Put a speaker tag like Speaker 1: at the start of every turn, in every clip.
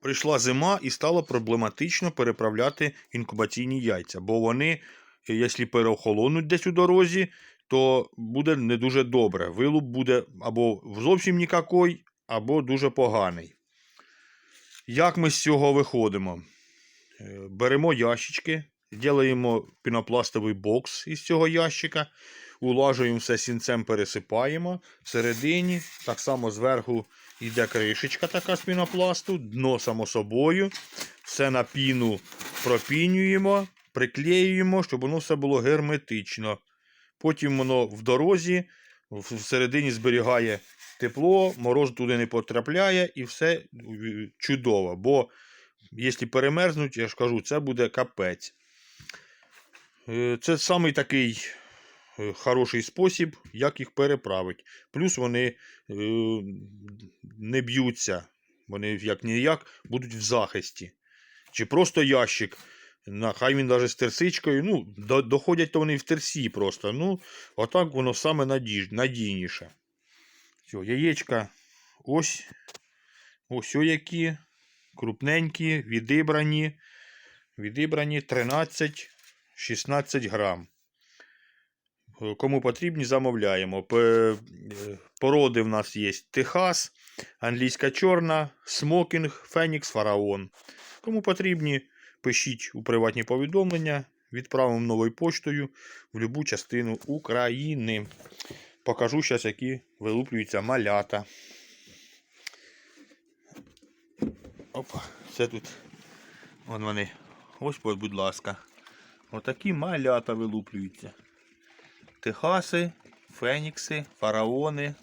Speaker 1: прийшла зима і стало проблематично переправляти інкубаційні яйця, бо вони, е, якщо переохолонуть десь у дорозі, то буде не дуже добре. Вилуп буде або зовсім нікакой, або дуже поганий. Як ми з цього виходимо? Е, Беремо ящички, робимо пінопластовий бокс із цього ящика, улажуємо все сінцем, пересипаємо. Всередині, так само зверху йде кришечка така з пінопласту, дно само собою. Все на піну пропінюємо, приклеюємо, щоб воно все було герметично. Потім воно в дорозі, всередині зберігає тепло, мороз туди не потрапляє і все чудово. Бо якщо перемерзнуть, я ж кажу, це буде капець. Е, Це самий такий хороший спосіб, як їх переправити. Плюс вони е, не б'ються, вони як ніяк будуть в захисті. Чи просто ящик. Хай він навіть з терсичкою, ну, доходять то вони в терсі просто. Ну, отак воно саме надійніше. Все, яєчка ось. Ось які. Крупненькі, відібрані. Відібрані 13-16 грам. Кому потрібні, замовляємо. Е, Породи в нас є Техас, англійська чорна, смокінг, Фенікс, фараон. Кому потрібні, пишіть у приватні повідомлення, відправимо новою поштою в будь-яку частину України. Покажу зараз, які вилуплюються малята. Опа, це тут. Вон вони. Ось, будь ласка. Отакі малята вилуплюються. Техаси, Фенікси, фараони.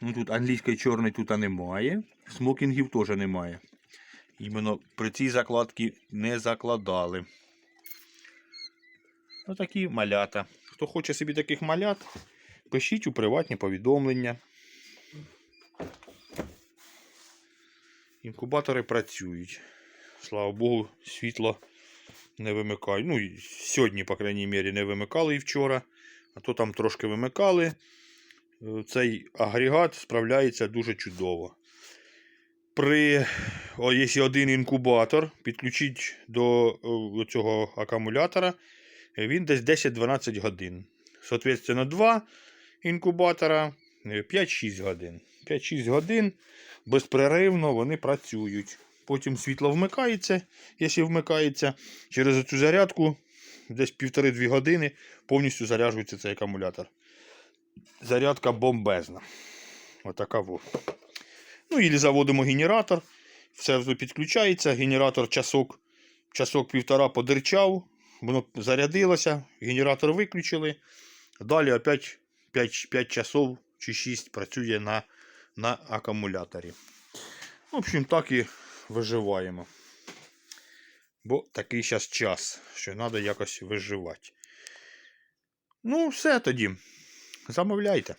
Speaker 1: Ну, тут англійської чорної тут немає. Смокінгів теж немає. Іменно при цій закладці не закладали. Отакі малята. Хто хоче собі таких малят, пишіть у приватні повідомлення. Інкубатори працюють. Слава Богу, світло не вимикають. Ну, сьогодні, по крайній мірі, не вимикали і вчора, а то там трошки вимикали. Е, Цей агрегат справляється дуже чудово. При о, якщо один інкубатор підключить до е, цього акумулятора, е, він десь 10-12 годин. Соответственно, два інкубатора е, 5-6 годин. 5-6 годин безперервно вони працюють. Потім світло вмикається, якщо вмикається, через цю зарядку десь півтори-дві години повністю заряджується цей акумулятор. Зарядка бомбезна. Отака во. Ну, і заводимо генератор, все підключається, генератор часок, часок півтора подерчав, воно зарядилося, генератор виключили. Далі опять 5, 5 часов чи 6 працює на, на акумуляторі. В общем, так і виживаємо. Бо такий зараз час, що треба якось виживати. Ну, все тоді. Замовляйте.